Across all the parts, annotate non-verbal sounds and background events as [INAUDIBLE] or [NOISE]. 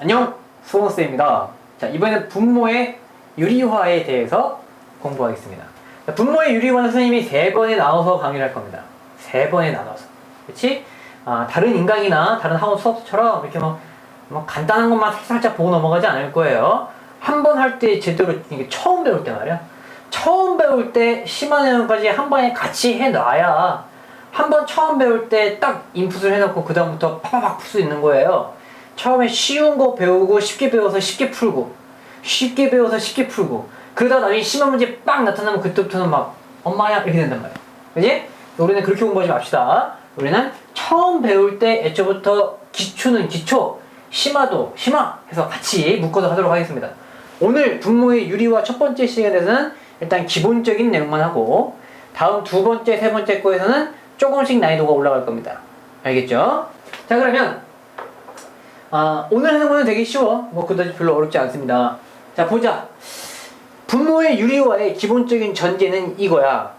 안녕 수원쌤입니다. 자 이번에는 분모의 유리화에 대해서 공부하겠습니다. 자, 분모의 유리화는 선생님이 세 번에 나눠서 강의를 할 겁니다. 세 번에 나눠서. 그렇지? 아, 다른 인강이나 다른 학원 수업처럼 이렇게 뭐, 뭐 간단한 것만 살짝 보고 넘어가지 않을 거예요. 한 번 할 때 제대로 이게 처음 배울 때 말이야. 처음 배울 때 심한 내용까지 한 번에 같이 해놔야 한 번 처음 배울 때 딱 인풋을 해놓고 그 다음부터 팍팍 풀수 있는 거예요 처음에 쉬운 거 배우고 쉽게 배워서 쉽게 풀고 쉽게 배워서 쉽게 풀고 그러다 나중에 심한 문제 빵 나타나면 그때부터는 막 엄마야 이렇게 된단 말이야 그지? 우리는 그렇게 공부하지 맙시다 우리는 처음 배울 때 애초부터 기초는 기초 심화도 심화 해서 같이 묶어서 하도록 하겠습니다 오늘 분모의 유리화 첫 번째 시간에서는 일단 기본적인 내용만 하고 다음 두 번째 세 번째 거에서는 조금씩 난이도가 올라갈 겁니다 알겠죠? 자 그러면 아, 오늘 하는 거는 되게 쉬워. 뭐 그다지 별로 어렵지 않습니다. 자, 보자. 분모의 유리화의 기본적인 전제는 이거야.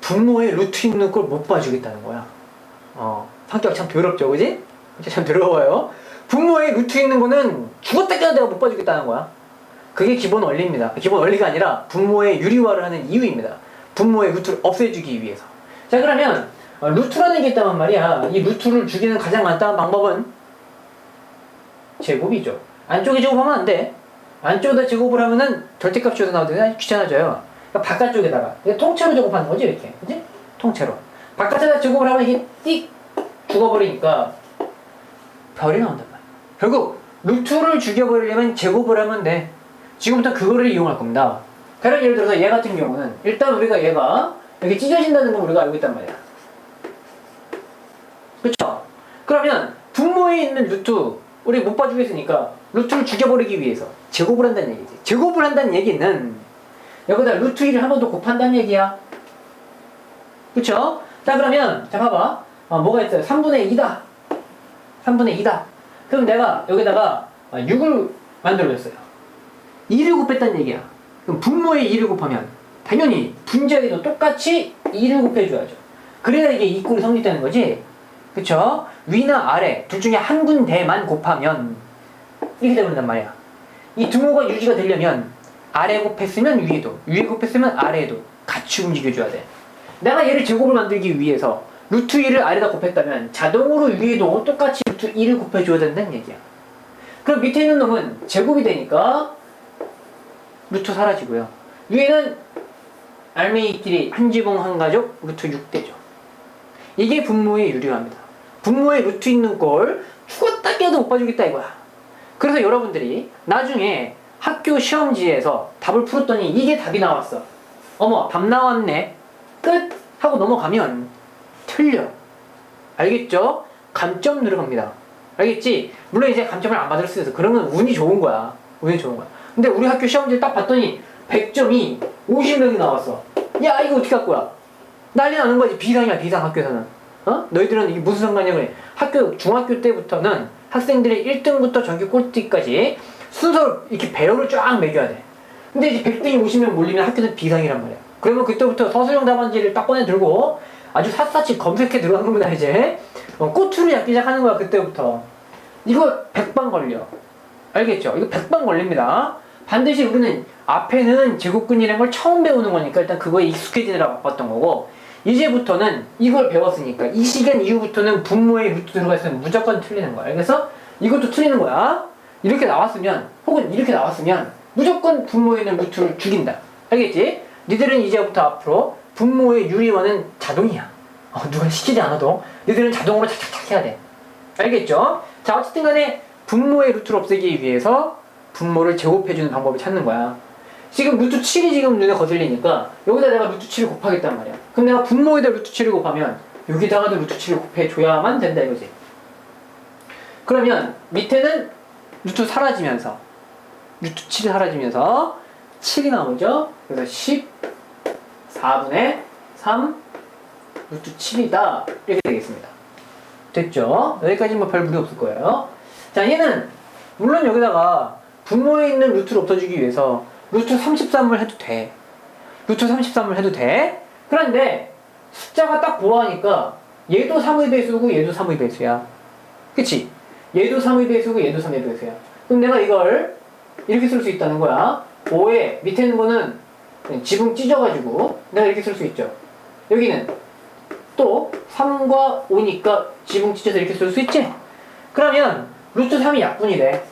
분모의 루트 있는 걸 못 봐주겠다는 거야. 어, 성격 참 더럽죠, 그지? 참 더러워요. 분모의 루트 있는 거는 죽었다 깨도 내가 못 봐주겠다는 거야. 그게 기본 원리입니다. 기본 원리가 아니라 분모의 유리화를 하는 이유입니다. 분모의 루트를 없애주기 위해서. 자, 그러면 어, 루트라는 게 있다면 말이야. 이 루트를 주기는 가장 간단한 방법은 제곱이죠. 안쪽에 제곱하면 안 돼. 안쪽에다 제곱을 하면은 절대값 지어서 나오더니 귀찮아져요. 그러니까 바깥쪽에다가 이게 통째로 제곱하는 거지 이렇게, 그지? 통째로. 바깥에다 제곱을 하면 이게 띡 죽어버리니까 별이 나온단 말이야. 결국 루트를 죽여버리려면 제곱을 하면 돼. 지금부터 그거를 이용할 겁니다. 가령 예를 들어서 얘 같은 경우는 일단 우리가 얘가 여기 찢어진다는 건 우리가 알고 있단 말이야. 그쵸? 그러면 분모에 있는 루트 우리 못 봐주겠으니까 루트를 죽여버리기 위해서 제곱을 한다는 얘기지. 제곱을 한다는 얘기는 여기다 루트 1을 한 번 더 곱한다는 얘기야. 그쵸? 자 그러면 자 봐봐. 아, 뭐가 있어요? 3분의 2다. 3분의 2다. 그럼 내가 여기다가 6을 만들어줬어요. 2를 곱했다는 얘기야. 그럼 분모에 2를 곱하면 당연히 분자에도 똑같이 2를 곱해줘야죠. 그래야 이게 이꼴이 성립되는 거지. 그쵸? 위나 아래 둘 중에 한 군데만 곱하면 이렇게 되버린단 말이야. 이 등호가 유지가 되려면 아래 곱했으면 위에도 위에 곱했으면 아래에도 같이 움직여줘야 돼. 내가 얘를 제곱을 만들기 위해서 루트 1을 아래다 곱했다면 자동으로 위에도 똑같이 루트 1을 곱해줘야 된다는 얘기야. 그럼 밑에 있는 놈은 제곱이 되니까 루트 사라지고요. 위에는 알맹이끼리 한 지붕 한 가족 루트 6대죠. 이게 분모의 유리화입니다. 분모의 루트 있는 걸 죽었다 깨도 못 봐주겠다 이거야. 그래서 여러분들이 나중에 학교 시험지에서 답을 풀었더니 이게 답이 나왔어. 어머, 답 나왔네. 끝! 하고 넘어가면 틀려. 알겠죠? 감점 들어갑니다. 알겠지? 물론 이제 감점을 안 받을 수 있어. 그러면 운이 좋은 거야. 운이 좋은 거야. 근데 우리 학교 시험지를 딱 봤더니 100점이 50명이 나왔어. 야, 이거 어떻게 할 거야? 난리 나는 거지. 비상이야, 비상 학교에서는. 어? 너희들은 이게 무슨 상관이야, 그래. 학교, 중학교 때부터는 학생들이 1등부터 전교 꼴찌까지 순서를 이렇게 배열을 쫙 매겨야 돼. 근데 이제 100등이 50명 몰리면 학교는 비상이란 말이야. 그러면 그때부터 서술형 답안지를 딱 꺼내 들고 아주 샅샅이 검색해 들어가는 겁니다, 이제. 어, 꼬투리 잡기 시작하는 거야, 그때부터. 이거 100방 걸려. 알겠죠? 이거 100방 걸립니다. 반드시 우리는 앞에는 제곱근이라는 걸 처음 배우는 거니까 일단 그거에 익숙해지느라 바빴던 거고 이제부터는 이걸 배웠으니까 이 시간 이후부터는 분모의 루트 들어가 있으면 무조건 틀리는 거야. 그래서 이것도 틀리는 거야. 이렇게 나왔으면 혹은 이렇게 나왔으면 무조건 분모에 있는 루트를 죽인다. 알겠지? 니들은 이제부터 앞으로 분모의 유리화는 자동이야. 어, 누가 시키지 않아도 니들은 자동으로 착착착 해야 돼. 알겠죠? 자 어쨌든 간에 분모의 루트를 없애기 위해서 분모를 제곱해주는 방법을 찾는 거야. 지금 루트 7이 지금 눈에 거슬리니까 여기다 내가 루트 7을 곱하겠단 말이야. 그럼 내가 분모에다 루트 7을 곱하면 여기다가도 루트 7을 곱해줘야만 된다 이거지. 그러면 밑에는 루트 사라지면서 루트 7이 사라지면서 7이 나오죠. 그래서 14분의 3 루트 7이다 이렇게 되겠습니다. 됐죠? 여기까지 뭐 별 무리 없을 거예요. 자 얘는 물론 여기다가 분모에 있는 루트를 없어주기 위해서 루트 33을 해도 돼. 루트 33을 해도 돼. 그런데 숫자가 딱 보아하니까 얘도 3의 배수고 얘도 3의 배수야. 그치? 얘도 3의 배수고 얘도 3의 배수야. 그럼 내가 이걸 이렇게 쓸 수 있다는 거야. 5에 밑에 있는 거는 지붕 찢어가지고 내가 이렇게 쓸 수 있죠. 여기는 또 3과 5니까 지붕 찢어서 이렇게 쓸 수 있지? 그러면 루트 3이 약분이래.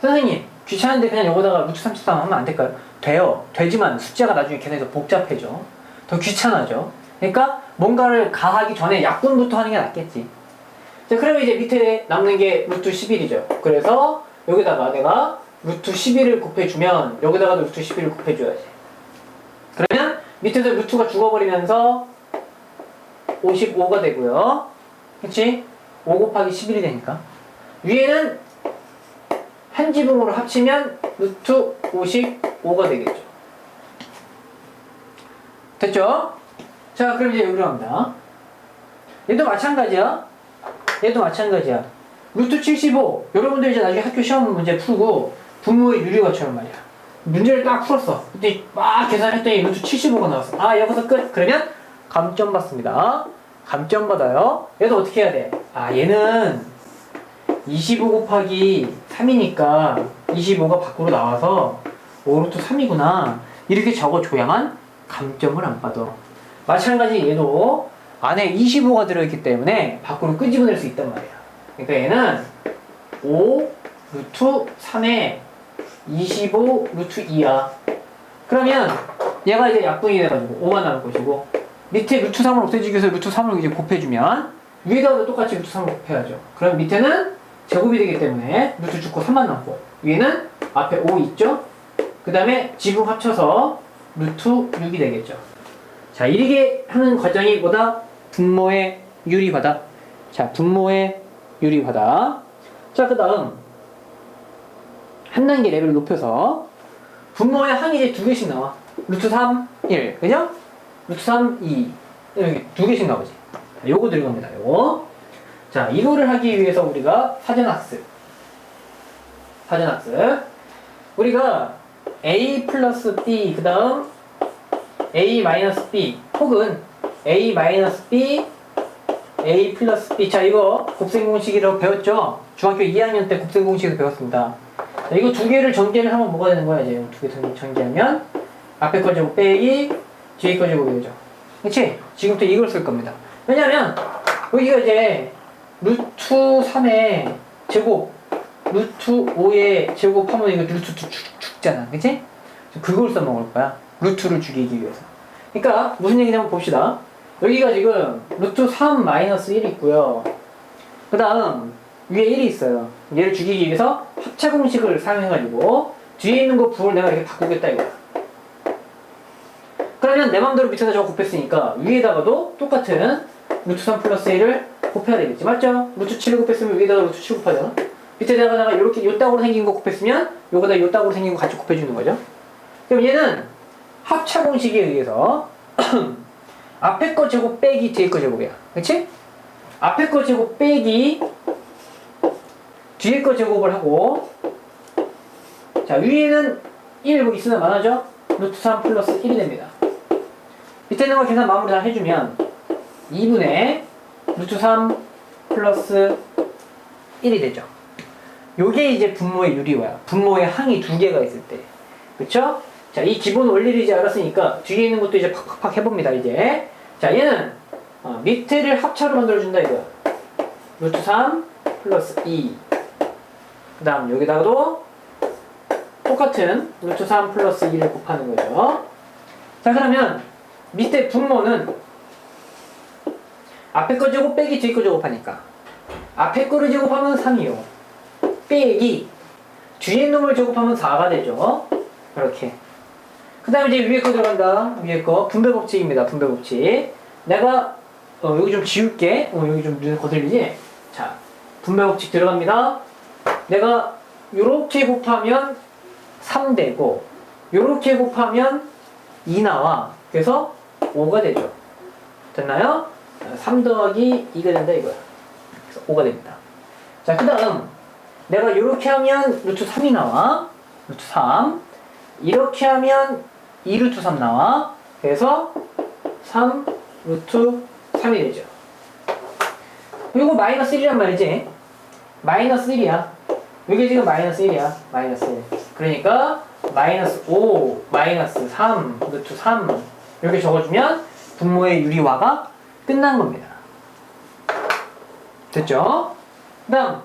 선생님 귀찮은데 그냥 여기다가 루트 33 하면 안 될까요? 돼요. 되지만 숫자가 나중에 계산해서 복잡해져. 더 귀찮아져. 그러니까 뭔가를 가하기 전에 약분부터 하는 게 낫겠지. 자, 그러면 이제 밑에 남는 게 루트 11이죠. 그래서 여기다가 내가 루트 11을 곱해주면 여기다가도 루트 11을 곱해줘야지. 그러면 밑에서 루트가 죽어버리면서 55가 되고요. 그치? 5 곱하기 11이 되니까. 위에는 한 지붕으로 합치면 루트 55가 되겠죠. 됐죠? 자, 그럼 이제 여기로 갑니다. 얘도 마찬가지야. 얘도 마찬가지야. 루트 75. 여러분들 이제 나중에 학교 시험 문제 풀고 분모의 유리화처럼 말이야. 문제를 딱 풀었어. 근데 막 계산했더니 루트 75가 나왔어. 아, 여기서 끝. 그러면 감점 받습니다. 감점 받아요. 얘도 어떻게 해야 돼? 아, 얘는 25 곱하기 3이니까 25가 밖으로 나와서 5루트 3이구나. 이렇게 적어줘야만 감점을 안 받아. 마찬가지 얘도 안에 25가 들어있기 때문에 밖으로 끄집어낼 수 있단 말이야. 그러니까 얘는 5 루트 3에 25 루트 2야. 그러면 얘가 이제 약분이 돼가지고 5만 남을 것이고 밑에 루트 3을 없애주기 위해서 루트 3을 이제 곱해주면 위에다가도 똑같이 루트 3을 곱해야죠. 그럼 밑에는 제곱이 되기 때문에 루트 죽고 3만 남고 위에는 앞에 5 있죠? 그 다음에 지붕 합쳐서 루트 6이 되겠죠. 자, 이렇게 하는 과정이 뭐다? 분모의 유리바다. 자, 분모의 유리바다. 자, 그 다음 한 단계 레벨을 높여서 분모의 항이 이제 두 개씩 나와. 루트 3, 1. 그죠? 루트 3, 2. 이렇게 두 개씩 나오지. 자, 요거 들어갑니다. 요거. 자, 이거를 하기 위해서 우리가 사전학습. 사전학습. 우리가 A 플러스 B, 그 다음 A 마이너스 B, 혹은 A 마이너스 B, A 플러스 B. 자, 이거 곱셈공식이라고 배웠죠? 중학교 2학년 때 곱셈공식에서 배웠습니다. 자, 이거 두 개를 전개를 하면 뭐가 되는 거야, 이제? 두 개 전개하면 앞에 거 제곱 빼기, 뒤에 거 제곱이죠. 그치? 지금부터 이걸 쓸 겁니다. 왜냐면, 여기가 이제 루트 3의 제곱, 루트 5의 제곱하면 이거 루트 죽, 죽잖아. 그치? 그걸 써먹을 거야. 루트를 죽이기 위해서. 그러니까 무슨 얘기냐면 봅시다. 여기가 지금 루트 3 마이너스 1 있고요. 그 다음 위에 1이 있어요. 얘를 죽이기 위해서 합차 공식을 사용해가지고 뒤에 있는 거 부를 내가 이렇게 바꾸겠다 이거야. 그러면 내 맘대로 밑에다 저거 곱했으니까 위에다가도 똑같은 루트 3 플러스 1을 곱해야 되겠지. 맞죠? 루트 7을 곱했으면 위에다가 루트 7 곱하잖아. 밑에다가 이렇게 요따구로 생긴 거 곱했으면 요거다 요따구로 생긴 거 같이 곱해주는 거죠. 그럼 얘는 합차 공식에 의해서 [CLEARS THROAT] 앞에 거 제곱 빼기 뒤에 거 제곱이야. 그치? 앞에 거 제곱 빼기 뒤에 거 제곱을 하고 자 위에는 1 뭐 있으나 많아져? 루트 3 플러스 1이 됩니다. 밑에 있는 거 계산 마무리 다 해주면 2분의 루트 3 플러스 1이 되죠. 요게 이제 분모의 유리화야. 분모의 항이 두 개가 있을 때. 그쵸? 자, 이 기본 원리를 이제 알았으니까 뒤에 있는 것도 이제 팍팍팍 해봅니다, 이제. 자, 얘는 어, 밑에를 합차로 만들어준다, 이거야. 루트 3 플러스 2. 그 다음 여기다가도 똑같은 루트 3 플러스 2를 곱하는 거죠. 자, 그러면 밑에 분모는 앞에 거 제곱 빼기 뒤에 거 제곱하니까 앞에 거를 제곱하면 3이요. 빼기 뒤에 놈을 제곱하면 4가 되죠. 이렇게. 그 다음에 이제 위에 거 들어간다. 위에 거. 분배 법칙입니다. 분배 법칙. 내가, 어, 여기 좀 지울게. 어, 여기 좀 눈에 거슬리지? 자, 분배 법칙 들어갑니다. 내가 요렇게 곱하면 3 되고, 요렇게 곱하면 2 나와. 그래서 5가 되죠. 됐나요? 3 더하기 2가 된다 이거야. 그래서 5가 됩니다. 자, 그 다음. 내가 이렇게 하면 루트 3이 나와. 루트 3. 이렇게 하면 2루트 3 나와. 그래서 3 루트 3이 되죠. 이거 마이너스 1이란 말이지. 마이너스 1이야. 이게 지금 마이너스 1이야. 마이너스 1. 그러니까 마이너스 5, 마이너스 3, 루트 3 이렇게 적어주면 분모의 유리화가 끝난 겁니다. 됐죠? 그 다음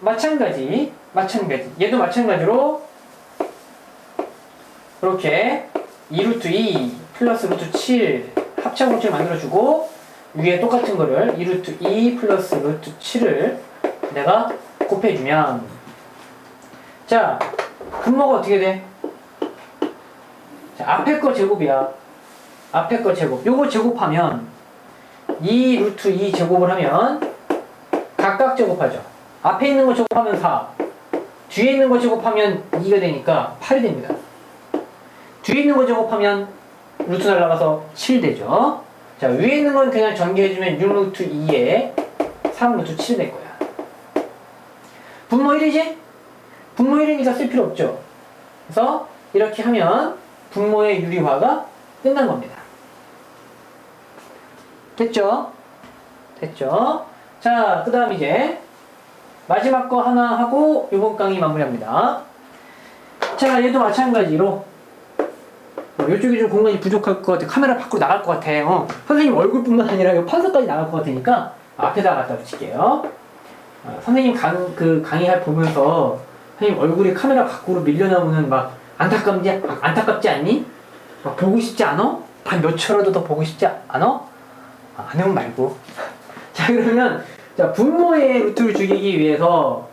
마찬가지 마찬가지 얘도 마찬가지로 이렇게 2루트 2 플러스 루트 7 합차 공식을 만들어주고 위에 똑같은 거를 2루트 2 플러스 루트 7을 내가 곱해주면 자 분모가 어떻게 돼? 자 앞에 거 제곱이야 앞에 거 제곱 요거 제곱하면 2 루트 2 제곱을 하면 각각 제곱하죠 앞에 있는 거 제곱하면 4 뒤에 있는 거 제곱하면 2가 되니까 8이 됩니다 뒤에 있는 거 제곱하면 루트 날라가서 7 되죠. 자, 위에 있는 건 그냥 전개해주면 6 루트 2에 3 루트 7될 거야. 분모 1이지? 분모 1이니까 쓸 필요 없죠. 그래서 이렇게 하면 분모의 유리화가 끝난 겁니다. 됐죠? 됐죠? 자, 그 다음 이제 마지막 거 하나 하고 이번 강의 마무리합니다. 자, 얘도 마찬가지로 어, 이쪽이 좀 공간이 부족할 것 같아. 카메라 밖으로 나갈 것 같아. 어. 선생님 얼굴뿐만 아니라 이 판서까지 나갈 것 같으니까 앞에다 갖다 붙일게요. 어, 선생님 강, 그 강의할 보면서 선생님 얼굴이 카메라 밖으로 밀려나오면 막 안타깝지, 아, 안타깝지 않니? 막 보고 싶지 않아? 단 몇 초라도 더 보고 싶지 않아? 아, 안 해면 말고. [LAUGHS] 자, 그러면, 자, 분모의 루트를 죽이기 위해서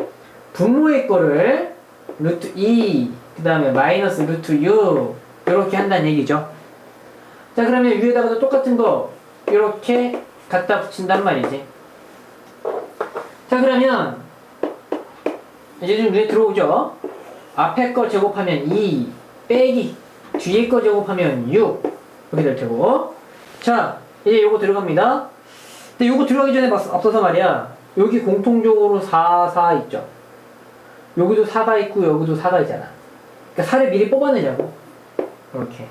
분모의 거를 루트 2, 그 다음에 마이너스 루트 6, 이렇게 한다는 얘기죠. 자, 그러면 위에다가도 똑같은 거 이렇게 갖다 붙인단 말이지. 자, 그러면 이제 좀 눈에 들어오죠? 앞에 거 제곱하면 2 빼기 뒤에 거 제곱하면 6 이렇게 될 테고 자, 이제 요거 들어갑니다. 근데 요거 들어가기 전에 봤- 앞서서 말이야 여기 공통적으로 4, 4 있죠? 여기도 4가 있고 여기도 4가 있잖아. 그러니까 4를 미리 뽑아내자고. 이렇게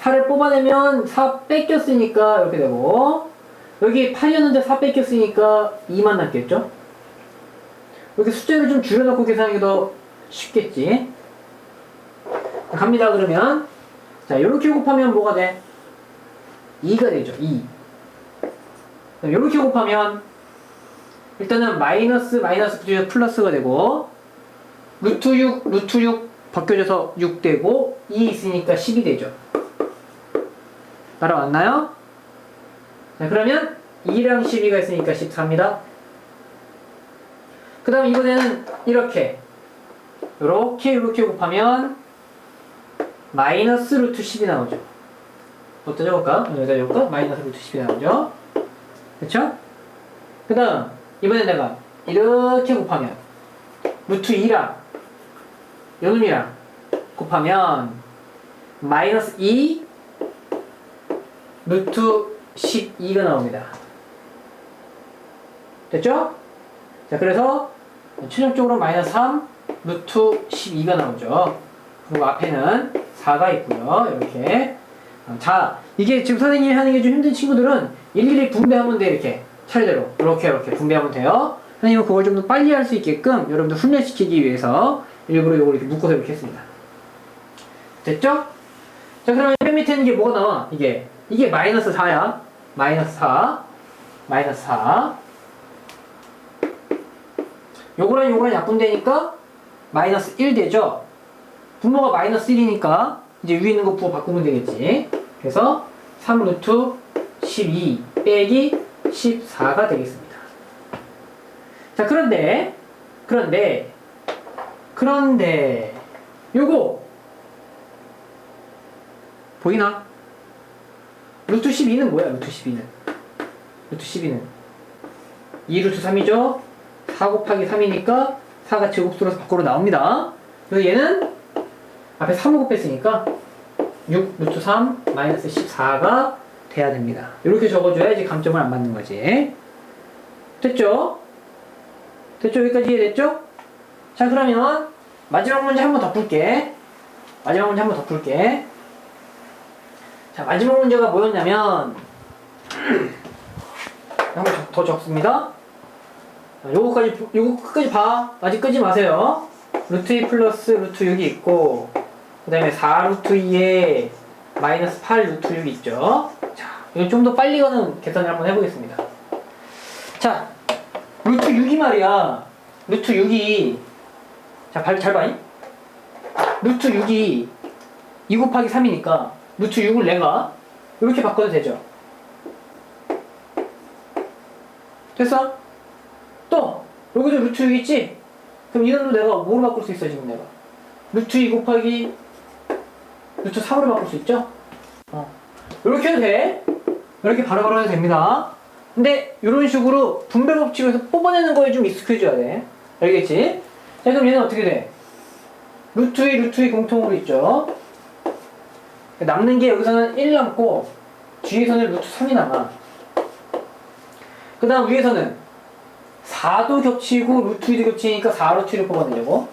4를 뽑아내면 4 뺏겼으니까 이렇게 되고 여기 8이었는데 4 뺏겼으니까 2만 남겠죠? 이렇게 숫자를 좀 줄여놓고 계산하기 더 쉽겠지? 갑니다 그러면 자 이렇게 곱하면 뭐가 돼? 2가 되죠 2 이렇게 곱하면 일단은 마이너스 마이너스 붙여서 플러스가 되고 루트 6 루트 6 벗겨져서 6 되고 2 있으니까 10이 되죠. 따라왔나요? 자, 그러면 2랑 12가 있으니까 14입니다. 그 다음 이번에는 이렇게 이렇게 이렇게 곱하면 마이너스 루트 10이 나오죠. 어디다 적을까? 여기다 적을까? 마이너스 루트 10이 나오죠. 그쵸? 그 다음 이번에 내가 이렇게 곱하면 루트 2랑 요놈이랑 곱하면 마이너스 2 루트 12가 나옵니다. 됐죠? 자 그래서 최종적으로 마이너스 3 루트 12가 나오죠. 그리고 앞에는 4가 있고요. 이렇게 어, 자 이게 지금 선생님이 하는 게 좀 힘든 친구들은 일일이 분배하면 돼 이렇게 차례대로 이렇게 이렇게 분배하면 돼요. 선생님은 그걸 좀 더 빨리 할 수 있게끔 여러분들 훈련시키기 위해서 일부러 이걸 이렇게 묶어서 이렇게 했습니다. 됐죠? 자 그러면 맨 밑에 있는 게 뭐가 나와? 이게 이게 마이너스 4야. 마이너스 4 마이너스 4 요거랑 요거랑 약분되니까 마이너스 1 되죠? 분모가 마이너스 1이니까 이제 위에 있는 거 부호 바꾸면 되겠지. 그래서 3 루트 12 빼기 14가 되겠습니다. 자, 그런데, 그런데, 그런데, 요거, 보이나? 루트 12는 뭐야, 루트 12는? 루트 12는? 2 루트 3이죠? 4 곱하기 3이니까 4가 제곱수로서 밖으로 나옵니다. 그래서 얘는 앞에 3을 곱했으니까 6 루트 3 마이너스 14가 돼야 됩니다. 이렇게 적어줘야지 감점을 안 받는 거지. 됐죠? 됐죠? 여기까지 이해됐죠? 자 그러면 마지막 문제 한 번 더 풀게. 마지막 문제 한 번 더 풀게. 자 마지막 문제가 뭐였냐면 [CLEARS THROAT] 한 번 더 적습니다. 자, 요거까지, 요거 끝까지 봐. 아직 끄지 마세요. 루트 2 플러스 루트 6이 있고, 그 다음에 4 루트 2에 마이너스 8 루트 6이 있죠. 자, 이거 좀 더 빨리 가는 계산을 한번 해보겠습니다. 자, 루트 6이 말이야. 루트 6이, 자, 발, 잘 봐잉? 루트 6이 2 곱하기 3이니까, 루트 6을 내가 이렇게 바꿔도 되죠. 됐어? 또 여기도 루트 6 있지? 그럼 이놈도 내가 뭐로 바꿀 수 있어 지금 내가? 루트 2 곱하기 루트 3으로 바꿀 수 있죠? 어. 이렇게 해도 돼. 이렇게 바로바로 해도 됩니다. 근데 이런 식으로 분배 법칙에서 뽑아내는 거에 좀 익숙해져야 돼. 알겠지? 자 그럼 얘는 어떻게 돼? 루트 2, 루트 2 공통으로 있죠? 남는 게 여기서는 1 남고 뒤에서는 루트 3이 남아. 그 다음 위에서는 4도 겹치고 루트 2도 겹치니까 4 루트 1을 뽑아내려고.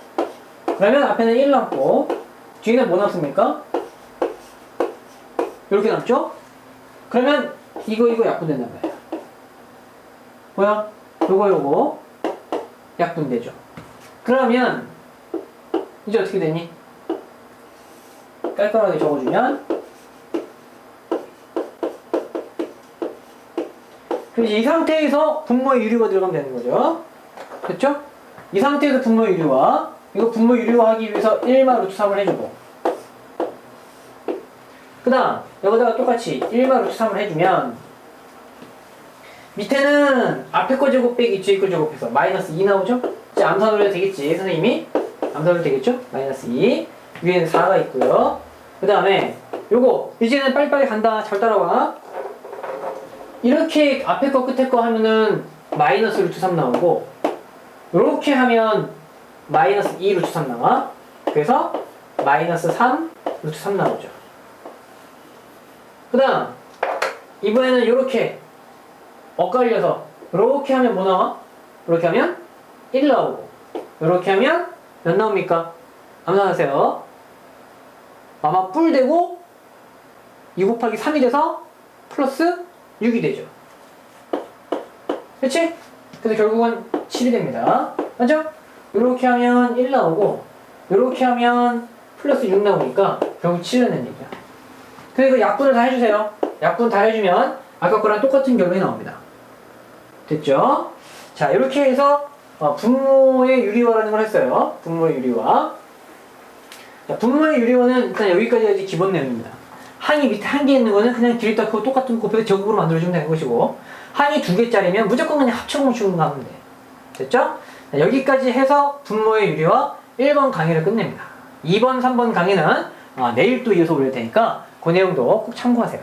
그러면 앞에는 1 남고 뒤에는 뭐 남습니까? 이렇게 남죠? 그러면 이거 이거 약분된단 말이야. 뭐야? 요거 요거 약분되죠. 그러면 이제 어떻게 되니? 깔끔하게 적어주면 이제 이 상태에서 분모의 유리가 들어가면 되는 거죠. 됐죠? 이 상태에서 분모의 유리화 이거 분모 유리화 하기 위해서 1마 루트 3을 해주고 그 다음 여기다가 똑같이 1마 루트 3을 해주면 밑에는 앞에 거 제곱 빼기 뒤에 거 제곱해서 마이너스 2 나오죠? 이제 암산으로 해도 되겠지 선생님이 암산으로 되겠죠? 마이너스 2 위에는 4가 있고요 그 다음에 요거 이제는 빨리빨리 간다 잘 따라와 이렇게 앞에 거 끝에 거 하면은 마이너스 루트 3 나오고 이렇게 하면 마이너스 2 루트 3 나와 그래서 마이너스 3 루트 3 나오죠 그 다음 이번에는 이렇게 엇갈려서 이렇게 하면 뭐 나와? 이렇게 하면 1 나오고 이렇게 하면 몇 나옵니까? 암산하세요 아마 뿔 되고 2 곱하기 3이 돼서 플러스 6이 되죠. 그치? 그래서 결국은 7이 됩니다. 맞죠? 이렇게 하면 1 나오고 이렇게 하면 플러스 6 나오니까 결국 7이 되는 얘기야. 그리고 약분을 다 해주세요. 약분 다 해주면 아까 거랑 똑같은 결론이 나옵니다. 됐죠? 자 이렇게 해서 어, 분모의 유리화라는 걸 했어요. 분모의 유리화. 자, 분모의 유리화는 일단 여기까지 기본 내용입니다. 항이 밑에 한 개 있는 거는 그냥 길다 그거 똑같은 거 곱해서 제곱으로 만들어주면 되는 것이고 항이 두 개짜리면 무조건 그냥 합쳐뭉치고 가면 돼. 됐죠? 자, 여기까지 해서 분모의 유리화 1번 강의를 끝냅니다. 2번, 3번 강의는 어, 내일 또 이어서 올릴 테니까 그 내용도 꼭 참고하세요.